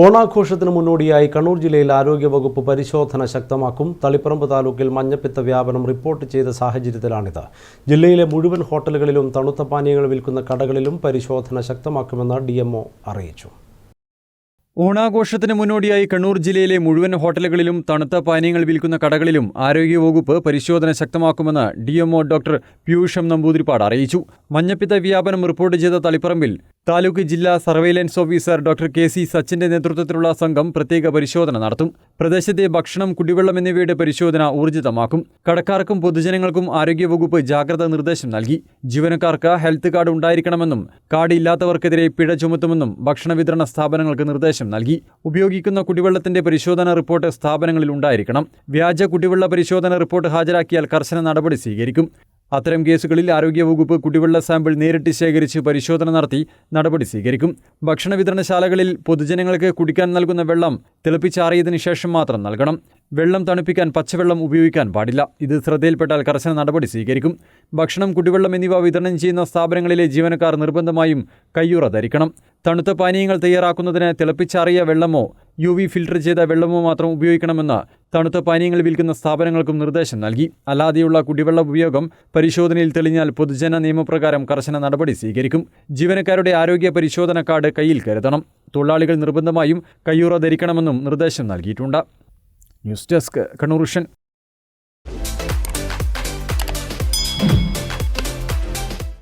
ഓണാഘോഷത്തിന് മുന്നോടിയായി കണ്ണൂർ ജില്ലയിൽ ആരോഗ്യവകുപ്പ് പരിശോധന ശക്തമാക്കും. തളിപ്പറമ്പ് താലൂക്കിൽ മഞ്ഞപ്പിത്ത വ്യാപനം റിപ്പോർട്ട് ചെയ്ത സാഹചര്യത്തിലാണിത്. ജില്ലയിലെ മുഴുവൻ ഹോട്ടലുകളിലും തണുത്ത പാനീയങ്ങൾ വിൽക്കുന്ന കടകളിലും പരിശോധന ശക്തമാക്കുമെന്ന് ഡി അറിയിച്ചു. ഓണാഘോഷത്തിന് മുന്നോടിയായി കണ്ണൂർ ജില്ലയിലെ മുഴുവൻ ഹോട്ടലുകളിലും തണുത്ത പാനീയങ്ങൾ വിൽക്കുന്ന കടകളിലും ആരോഗ്യവകുപ്പ് പരിശോധന ശക്തമാക്കുമെന്ന് D MO doctor Peeyusham Namboothiripad അറിയിച്ചു. മഞ്ഞപ്പിത്ത വ്യാപനം റിപ്പോർട്ട് ചെയ്ത തളിപ്പറമ്പിൽ താലൂക്ക് ജില്ലാ surveillance officer doctor K C സച്ചിന്റെ നേതൃത്വത്തിലുള്ള സംഘം പ്രത്യേക പരിശോധന നടത്തും. പ്രദേശത്തെ ഭക്ഷണം കുടിവെള്ളം എന്നിവയുടെ പരിശോധന ഊർജിതമാക്കും. കടക്കാർക്കും പൊതുജനങ്ങൾക്കും ആരോഗ്യവകുപ്പ് ജാഗ്രതാ നിർദ്ദേശം നൽകി. ജീവനക്കാർക്ക് ഹെൽത്ത് കാർഡ് ഉണ്ടായിരിക്കണമെന്നും കാർഡ് ഇല്ലാത്തവർക്കെതിരെ പിഴ ചുമത്തുമെന്നും ഭക്ഷണ വിതരണ സ്ഥാപനങ്ങൾക്ക് നിർദ്ദേശം നൽകി. ഉപയോഗിക്കുന്ന കുടിവെള്ളത്തിന്റെ പരിശോധന റിപ്പോർട്ട് സ്ഥാപനങ്ങളിൽ ഉണ്ടായിരിക്കണം. വ്യാജ കുടിവെള്ള പരിശോധന റിപ്പോർട്ട് ഹാജരാക്കിയാൽ കർശന നടപടി സ്വീകരിക്കും. അത്തരം കേസുകളിൽ ആരോഗ്യവകുപ്പ് കുടിവെള്ള സാമ്പിൾ നേരിട്ട് ശേഖരിച്ച് പരിശോധന നടത്തി നടപടി സ്വീകരിക്കും. ഭക്ഷണ വിതരണശാലകളിൽ പൊതുജനങ്ങൾക്ക് കുടിക്കാൻ നൽകുന്ന വെള്ളം തിളപ്പിച്ചാറിയതിനു ശേഷം മാത്രം നൽകണം. വെള്ളം തണുപ്പിക്കാൻ പച്ചവെള്ളം ഉപയോഗിക്കാൻ പാടില്ല. ഇത് ശ്രദ്ധയിൽപ്പെട്ടാൽ കർശന നടപടി സ്വീകരിക്കും. ഭക്ഷണം കുടിവെള്ളം എന്നിവ വിതരണം ചെയ്യുന്ന സ്ഥാപനങ്ങളിലെ ജീവനക്കാർ നിർബന്ധമായും കയ്യുറ ധരിക്കണം. തണുത്ത പാനീയങ്ങൾ തയ്യാറാക്കുന്നതിന് തിളപ്പിച്ചാറിയ വെള്ളമോ യു വി ഫിൽട്ടർ ചെയ്ത വെള്ളമോ മാത്രം ഉപയോഗിക്കണമെന്ന് തണുത്ത പാനീയങ്ങൾ വിൽക്കുന്ന സ്ഥാപനങ്ങൾക്കും നിർദ്ദേശം നൽകി. അല്ലാതെയുള്ള കുടിവെള്ള ഉപയോഗം പരിശോധനയിൽ തെളിഞ്ഞാൽ പൊതുജന നിയമപ്രകാരം കർശന നടപടി സ്വീകരിക്കും. ജീവനക്കാരുടെ ആരോഗ്യ പരിശോധന കാർഡ് കയ്യിൽ കരുതണം. തൊഴിലാളികൾ നിർബന്ധമായും കയ്യുറ ധരിക്കണമെന്നും നിർദ്ദേശം നൽകിയിട്ടുണ്ട്. News desk Kannur